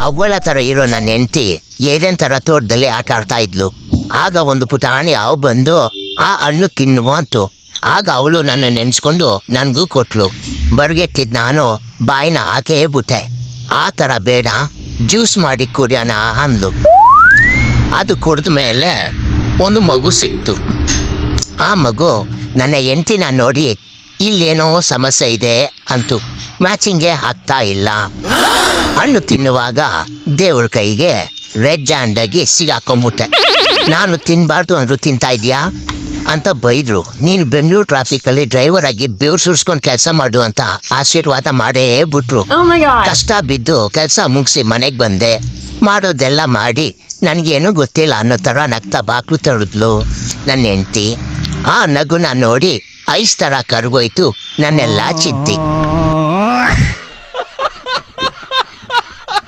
ಅವ್ವಳ ತರ ಇರೋ ನನ್ನ ಹೆಂಡತಿ ಏನೇನ್ ತರ ತೋಟದಲ್ಲಿ ಆಟ ಆಡ್ತಾ ಇದ್ಲು. ಆಗ ಒಂದು ಪುಟಾಣಿ ಹಾವು ಬಂದು, ಆ ಹಣ್ಣು ತಿನ್ನುವ ಆಗ ಅವಳು ನನ್ನ ನೆನೆಸ್ಕೊಂಡು ನನಗೂ ಕೊಟ್ಲು. ಬರ್ಗೆಟ್ಟಿದ್ ನಾನು ಬಾಯಿನ ಹಾಕೇ ಬಿಟ್ಟೆ. ಆ ತರ ಬೇಡ, ಜ್ಯೂಸ್ ಮಾಡಿ ಕುಡಿಯೋಣ ಅಂದ್ಲು. ಅದು ಕುಡಿದ ಮೇಲೆ ಒಂದು ಮಗು ಸಿಕ್ತು. ಆ ಮಗು, ನನ್ನ ಹೆಂಡತಿನ ನೋಡಿ, ಇಲ್ಲೇನೋ ಸಮಸ್ಯೆ ಇದೆ ಅಂತು. ಮ್ಯಾಚಿಂಗ್ಗೆ ಆಗ್ತಾ ಇಲ್ಲ. ಹಣ್ಣು ತಿನ್ನುವಾಗ ದೇವ್ರ ಕೈಗೆ ರೆಡ್ ಆಗಿ ಸಿಗಾಕೊಂಬಿಟ್ಟೆ. ನಾನು ತಿನ್ನಬಾರ್ದು ಅಂದ್ರು ತಿಂತಾ ಇದೀಯಾ ಅಂತ ಬೈದ್ರು. ನೀನು ಬೆಂಗಳೂರು ಟ್ರಾಫಿಕ್ ಅಲ್ಲಿ ಡ್ರೈವರ್ ಆಗಿ ಬೇವ್ರು ಸುರ್ಸ್ಕೊಂಡು ಕೆಲಸ ಮಾಡು ಅಂತ ಆಶೀರ್ವಾದ ಮಾಡೇ ಬಿಟ್ರು. Oh. ಕಷ್ಟ ಬಿದ್ದು ಕೆಲಸ ಮುಗಿಸಿ ಮನೆಗೆ ಬಂದೆ. ಮಾಡೋದೆಲ್ಲ ಮಾಡಿ ನನಗೇನು ಗೊತ್ತಿಲ್ಲ ಅನ್ನೋ ಥರ ನಗ್ತಾ ಬಾಕ್ಲು ತರದ್ಲು. ನನ್ನ ಹೆಂಡತಿ. ಆ ನಗುನ ನೋಡಿ ಐಸ್ ಥರ ಕರ್ಗೋಯ್ತು. ನನ್ನೆಲ್ಲ ಚಿತ್ತಿ